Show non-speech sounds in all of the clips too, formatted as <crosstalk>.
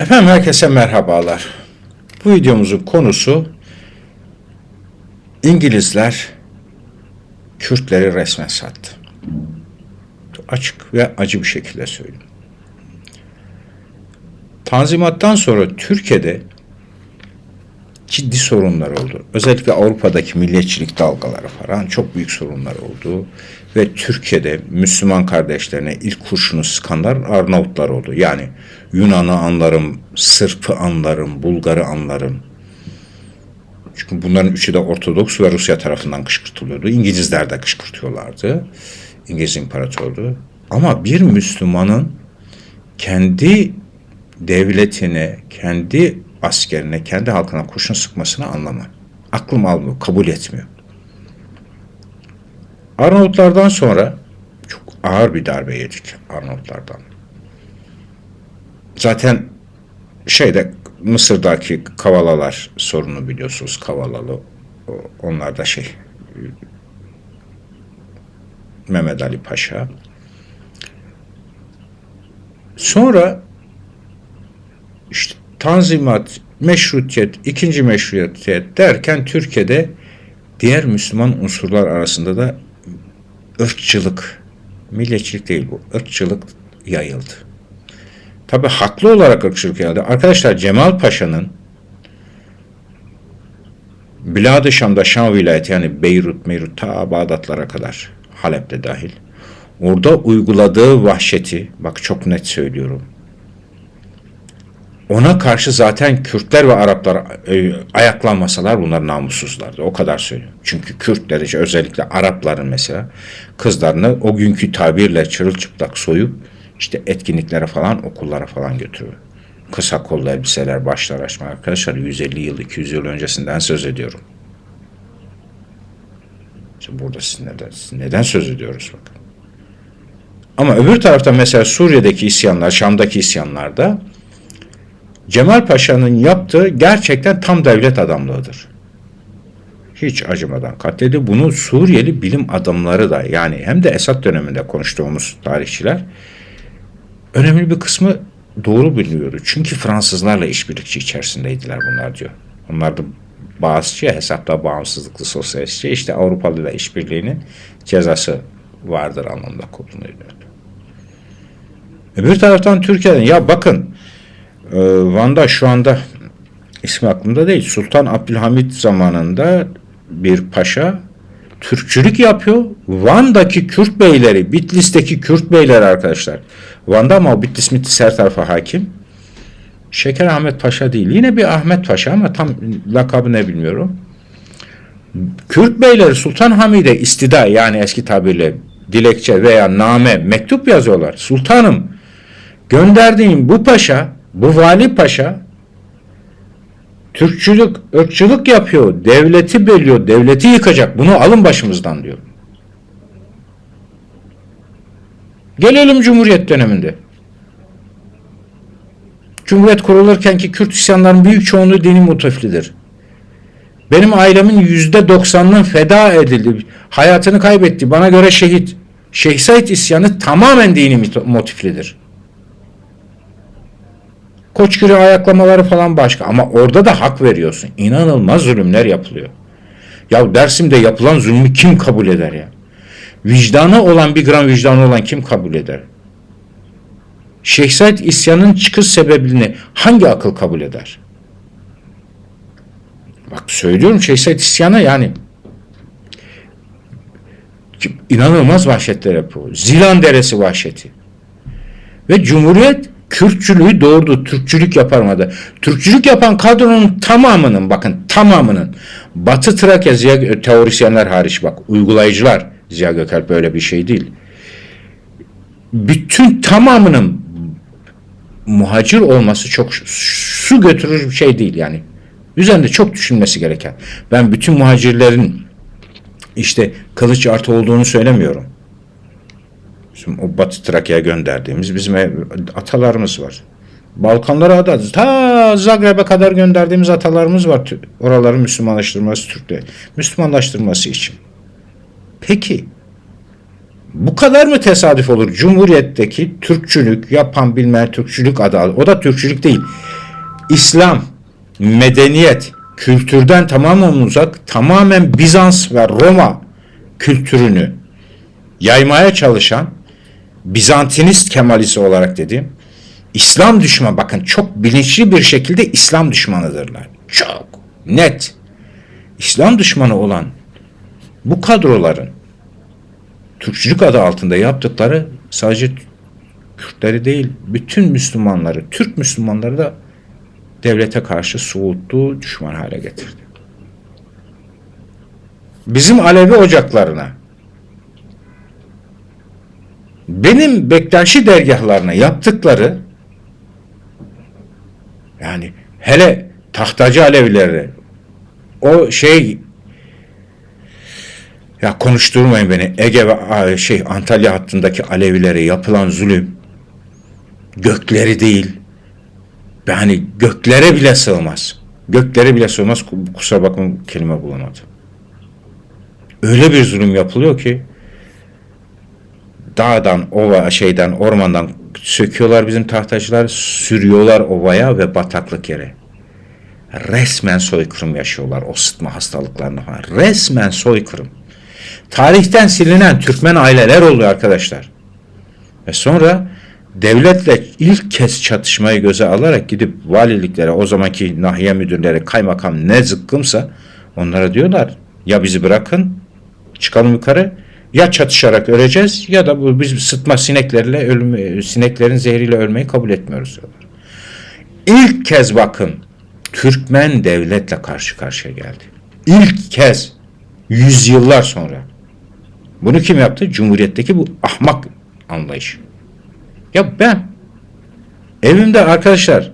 Efendim herkese merhabalar. Bu videomuzun konusu İngilizler Kürtleri resmen sattı. Açık ve acı bir şekilde söyleyeyim. Tanzimattan sonra Türkiye'de ciddi sorunlar oldu. Özellikle Avrupa'daki milliyetçilik dalgaları falan çok büyük sorunlar oldu. Ve Türkiye'de Müslüman kardeşlerine ilk kurşunu sıkanlar Arnavutlar oldu. Yani Yunan'ı anlarım, Sırp'ı anlarım, Bulgar'ı anlarım. Çünkü bunların üçü de Ortodoks ve Rusya tarafından kışkırtılıyordu. İngilizler de kışkırtıyorlardı. İngiliz İmparatorluğu. Ama bir Müslümanın kendi devletine, kendi askerine, kendi halkına kurşun sıkmasını anlamam. Aklım almıyor, kabul etmiyor. Arnavutlardan sonra çok ağır bir darbe yedik Arnavutlardan. Zaten şeyde Mısır'daki Kavalalar sorunu biliyorsunuz Kavalalı. Onlar da şey Mehmet Ali Paşa. Sonra işte Tanzimat, Meşrutiyet, ikinci Meşrutiyet derken Türkiye'de diğer Müslüman unsurlar arasında da ırkçılık, milliyetçilik değil bu, ırkçılık yayıldı. Tabi haklı olarak ırkçılık yayıldı. Arkadaşlar Cemal Paşa'nın Bilad-ı Şam'da Şam vilayeti yani Beyrut, Meyrut ta Bağdatlara kadar Halep'te dahil. Orada uyguladığı vahşeti, bak çok net söylüyorum. Ona karşı zaten Kürtler ve Araplar e, ayaklanmasalar bunlar namussuzlardı. O kadar söylüyorum. Çünkü Kürtler işte özellikle Arapların mesela kızlarını o günkü tabirle çırılçıplak soyup işte etkinliklere falan okullara falan götürüyor. Kısa kollu elbiseler, başlar açma arkadaşlar 150 yıl, 200 yıl öncesinden söz ediyorum. İşte burada siz neden, neden söz ediyoruz bakın. Ama öbür tarafta mesela Suriye'deki isyanlar, Şam'daki isyanlarda Cemal Paşa'nın yaptığı gerçekten tam devlet adamlığıdır. Hiç acımadan katledildi. Bunu Suriyeli bilim adamları da yani hem de Esad döneminde konuştuğumuz tarihçiler önemli bir kısmı doğru biliyordu. Çünkü Fransızlarla işbirlikçi içerisindeydiler bunlar diyor. Onlar da bağımsızcı, hesapta bağımsızlıklı sosyalistçi. işte Avrupalı ile işbirliğinin cezası vardır anlamda kullanılıyor. Öbür taraftan Türkiye'den ya bakın Van'da şu anda ismi aklımda değil. Sultan Abdülhamit zamanında bir paşa Türkçülük yapıyor. Van'daki Kürt beyleri, Bitlis'teki Kürt beyleri arkadaşlar. Van'da ama o Bitlis Mitlis her tarafa hakim. Şeker Ahmet Paşa değil. Yine bir Ahmet Paşa ama tam lakabı ne bilmiyorum. Kürt beyleri Sultan Hamid'e istida yani eski tabirle dilekçe veya name mektup yazıyorlar. Sultanım gönderdiğim bu paşa bu vali paşa Türkçülük, ırkçılık yapıyor, devleti bölüyor, devleti yıkacak. Bunu alın başımızdan diyor. Gelelim Cumhuriyet döneminde. Cumhuriyet kurulurken ki Kürt isyanların büyük çoğunluğu dini motiflidir. Benim ailemin yüzde doksanının feda edildi, hayatını kaybetti. Bana göre şehit. Şeyh isyanı tamamen dini motiflidir. Koçgürü ayaklamaları falan başka. Ama orada da hak veriyorsun. İnanılmaz zulümler yapılıyor. Ya Dersim'de yapılan zulmü kim kabul eder ya? Vicdanı olan bir gram vicdanı olan kim kabul eder? Şeyh Said isyanın çıkış sebebini hangi akıl kabul eder? Bak söylüyorum Şeyh Said isyanı yani inanılmaz vahşetler yapıyor. Zilan Deresi vahşeti. Ve Cumhuriyet Kürtçülüğü doğurdu. Türkçülük yapamadı. Türkçülük yapan kadronun tamamının bakın tamamının Batı Trakya Ziya, teorisyenler hariç bak uygulayıcılar Ziya Gökalp böyle bir şey değil. Bütün tamamının muhacir olması çok su götürür bir şey değil yani. Üzerinde çok düşünmesi gereken. Ben bütün muhacirlerin işte kılıç artı olduğunu söylemiyorum. Şimdi o Batı Trakya'ya gönderdiğimiz bizim atalarımız var. Balkanlara da ta Zagreb'e kadar gönderdiğimiz atalarımız var. Oraların Müslümanlaştırması Türk'te. Müslümanlaştırması için. Peki bu kadar mı tesadüf olur? Cumhuriyetteki Türkçülük yapan bilmeyen Türkçülük adı. O da Türkçülük değil. İslam, medeniyet, kültürden tamamen uzak, tamamen Bizans ve Roma kültürünü yaymaya çalışan Bizantinist Kemalisi olarak dediğim İslam düşmanı bakın çok bilinçli bir şekilde İslam düşmanıdırlar. Çok net. İslam düşmanı olan bu kadroların Türkçülük adı altında yaptıkları sadece Kürtleri değil, bütün Müslümanları, Türk Müslümanları da devlete karşı soğuttu, düşman hale getirdi. Bizim Alevi ocaklarına, benim Bektaşi dergahlarına yaptıkları, yani hele tahtacı Alevileri, o şey ya konuşturmayın beni. Ege ve şey Antalya hattındaki Alevilere yapılan zulüm gökleri değil. Yani göklere bile sığmaz. Göklere bile sığmaz. Kusura bakmayın kelime bulamadım. Öyle bir zulüm yapılıyor ki dağdan, ova, şeyden, ormandan söküyorlar bizim tahtacılar, sürüyorlar ovaya ve bataklık yere. Resmen soykırım yaşıyorlar o sıtma hastalıklarına falan. Resmen soykırım. Tarihten silinen Türkmen aileler oluyor arkadaşlar. Ve sonra devletle ilk kez çatışmayı göze alarak gidip valiliklere, o zamanki nahiye müdürleri, kaymakam ne zıkkımsa onlara diyorlar ya bizi bırakın çıkalım yukarı ya çatışarak öleceğiz ya da bu biz sıtma sineklerle ölme, sineklerin zehriyle ölmeyi kabul etmiyoruz diyorlar. İlk kez bakın Türkmen devletle karşı karşıya geldi. İlk kez yüzyıllar sonra. Bunu kim yaptı? Cumhuriyetteki bu ahmak anlayış. Ya ben evimde arkadaşlar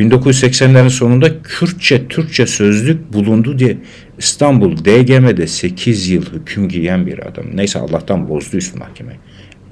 1980'lerin sonunda Kürtçe, Türkçe sözlük bulundu diye İstanbul DGM'de 8 yıl hüküm giyen bir adam. Neyse Allah'tan bozdu üst mahkeme.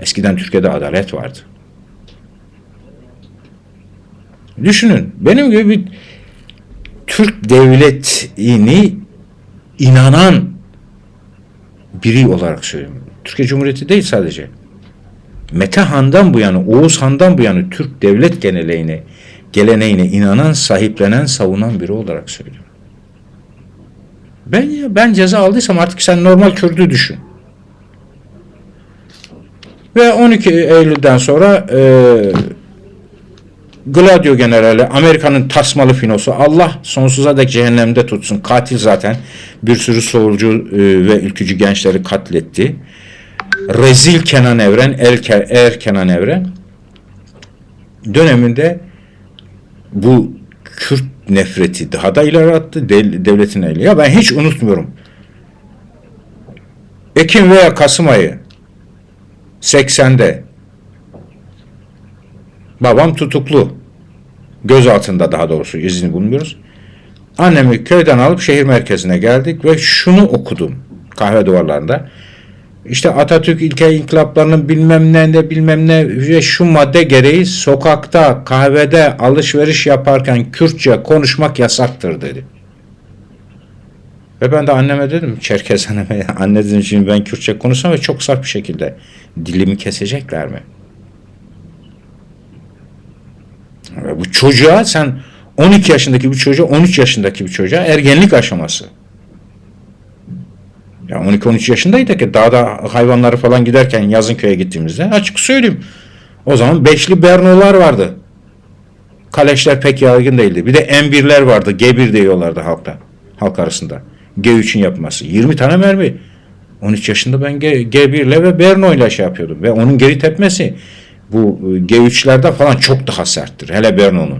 Eskiden Türkiye'de adalet vardı. Düşünün benim gibi bir Türk devletini inanan biri olarak söylüyorum. Türkiye Cumhuriyeti değil sadece. Mete Han'dan bu yana, Oğuz Han'dan bu yana Türk devlet geneleğine, geleneğine inanan, sahiplenen, savunan biri olarak söylüyorum. Ben ya ben ceza aldıysam artık sen normal Kürdü düşün. Ve 12 Eylül'den sonra e, Gladio generali, Amerika'nın tasmalı finosu, Allah sonsuza dek cehennemde tutsun. Katil zaten bir sürü solcu e, ve ülkücü gençleri katletti. Rezil Kenan Evren, Er, er Kenan Evren döneminde bu Kürt nefreti daha da ileri attı devletin eli. Ya ben hiç unutmuyorum. Ekim veya Kasım ayı 80'de babam tutuklu. Göz altında daha doğrusu izni bulmuyoruz. Annemi köyden alıp şehir merkezine geldik ve şunu okudum kahve duvarlarında. İşte Atatürk ilke inkılaplarının bilmem ne de bilmem ne ve şu madde gereği sokakta, kahvede alışveriş yaparken Kürtçe konuşmak yasaktır dedi. Ve ben de anneme dedim, Çerkez anneme, anne dedim şimdi ben Kürtçe konuşsam ve çok sert bir şekilde dilimi kesecekler mi? Ve bu çocuğa sen 12 yaşındaki bir çocuğa 13 yaşındaki bir çocuğa ergenlik aşaması. Ya 12-13 yaşındaydı ki dağda hayvanları falan giderken yazın köye gittiğimizde açık söyleyeyim. O zaman beşli bernolar vardı. Kaleşler pek yaygın değildi. Bir de M1'ler vardı. G1 diyorlardı halkta. Halk arasında. G3'ün yapması. 20 tane mermi. 13 yaşında ben G, G1 ile ve Berno ile şey yapıyordum. Ve onun geri tepmesi bu G3'lerde falan çok daha serttir. Hele Berno'nun.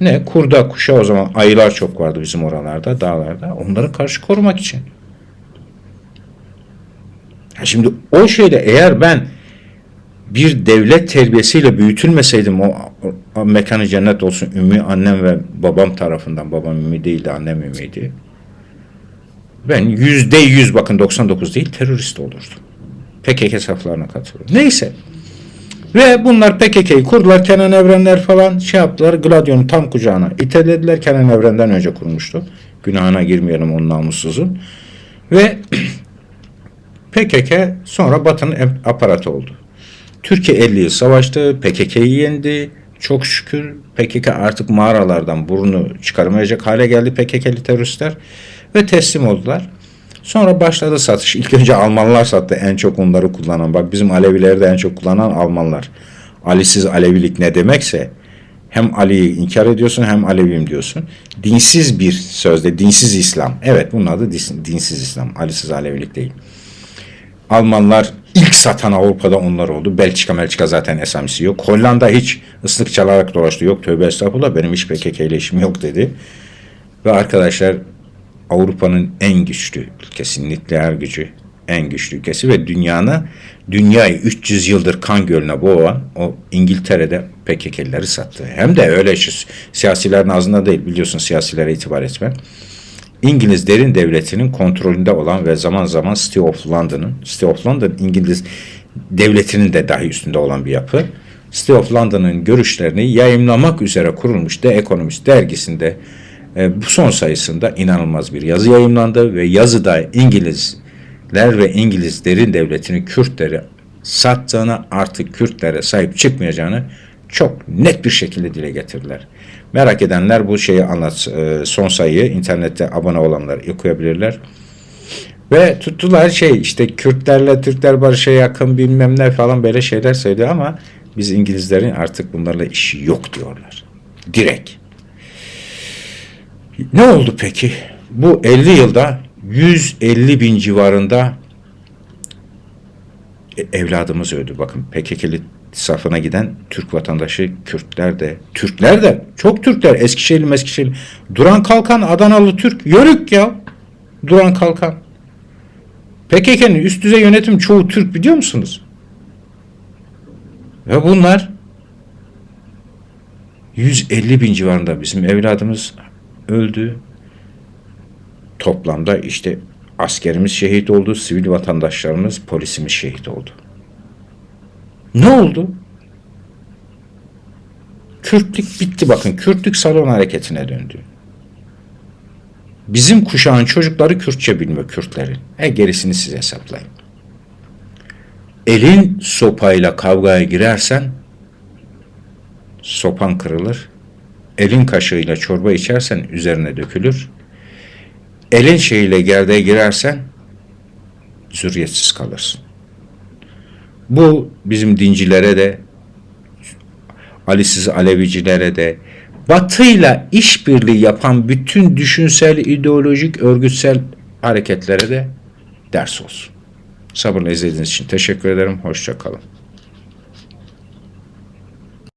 Ne? Kurda, kuşa o zaman ayılar çok vardı bizim oralarda, dağlarda. Onları karşı korumak için. Şimdi o şeyde eğer ben bir devlet terbiyesiyle büyütülmeseydim o, o mekanı cennet olsun ümmi annem ve babam tarafından babam ümmi değildi annem ümmiydi. Ben yüzde yüz bakın 99 değil terörist olurdum. PKK saflarına katılıyorum. Neyse. Ve bunlar PKK'yı kurdular. Kenan Evrenler falan şey yaptılar. Gladio'nun tam kucağına itelediler. Kenan Evren'den önce kurmuştu. Günahına girmeyelim onun namussuzun. Ve <clears throat> PKK sonra Batı'nın aparatı oldu. Türkiye 50 yıl savaştı, PKK'yı yendi, Çok şükür PKK artık mağaralardan burnu çıkarmayacak hale geldi PKK'li teröristler ve teslim oldular. Sonra başladı satış. İlk önce Almanlar sattı en çok onları kullanan. Bak bizim Alevileri en çok kullanan Almanlar. Alisiz Alevilik ne demekse hem Ali'yi inkar ediyorsun hem Aleviyim diyorsun. Dinsiz bir sözde dinsiz İslam. Evet bunun adı dinsiz İslam. Alisiz Alevilik değil. Almanlar ilk satan Avrupa'da onlar oldu. Belçika Belçika zaten esamisi yok. Hollanda hiç ıslık çalarak dolaştı. Yok tövbe estağfurullah benim hiç PKK ile işim yok dedi. Ve arkadaşlar Avrupa'nın en güçlü ülkesi, nükleer gücü en güçlü ülkesi ve dünyanın dünyayı 300 yıldır kan gölüne boğan o İngiltere'de PKK'lileri sattı. Hem de öyle şu siyasilerin ağzında değil biliyorsun siyasilere itibar etme. İngiliz derin devletinin kontrolünde olan ve zaman zaman City of London'ın, City of London İngiliz devletinin de dahi üstünde olan bir yapı. City of London'ın görüşlerini yayımlamak üzere kurulmuş The Economist dergisinde e, bu son sayısında inanılmaz bir yazı yayımlandı ve yazıda İngilizler ve İngiliz derin devletinin Kürtleri sattığını artık Kürtlere sahip çıkmayacağını çok net bir şekilde dile getirdiler. Merak edenler bu şeyi anlat e, son sayıyı internette abone olanlar okuyabilirler. Ve tuttular şey işte Kürtlerle Türkler barışa yakın bilmem ne falan böyle şeyler söylüyor ama biz İngilizlerin artık bunlarla işi yok diyorlar. Direkt. Ne oldu peki? Bu 50 yılda 150 bin civarında e- evladımız öldü. Bakın PKK'li safına giden Türk vatandaşı Kürtler de, Türkler de, çok Türkler, Eskişehirli, Eskişehirli. Duran Kalkan, Adanalı Türk, Yörük ya. Duran Kalkan. PKK'nın üst düzey yönetim çoğu Türk biliyor musunuz? Ve bunlar 150 bin civarında bizim evladımız öldü. Toplamda işte askerimiz şehit oldu, sivil vatandaşlarımız, polisimiz şehit oldu. Ne oldu? Kürtlük bitti bakın. Kürtlük salon hareketine döndü. Bizim kuşağın çocukları Kürtçe bilmiyor Kürtlerin. E gerisini siz hesaplayın. Elin sopayla kavgaya girersen sopan kırılır. Elin kaşığıyla çorba içersen üzerine dökülür. Elin şeyiyle gerdeğe girersen zürriyetsiz kalırsın. Bu bizim dincilere de Alisiz Alevicilere de Batı'yla işbirliği yapan bütün düşünsel, ideolojik, örgütsel hareketlere de ders olsun. Sabırla izlediğiniz için teşekkür ederim. Hoşça kalın.